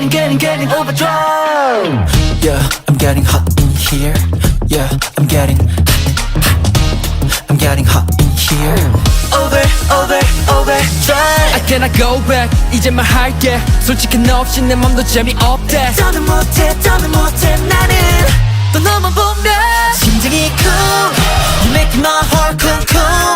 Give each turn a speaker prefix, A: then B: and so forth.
A: Getting, getting, getting overdrive.
B: Yeah, I'm getting hot in here. Yeah, I'm getting I'm getting hot in here.
A: Over, over, overdrive.
C: I cannot go back 이제 말할게 솔직히 너 없이 내 맘도 재미없대
A: 더는 못해, 더는 못해. 나는 또 너만 보면 심장이 cool. You make my heart cool, cool.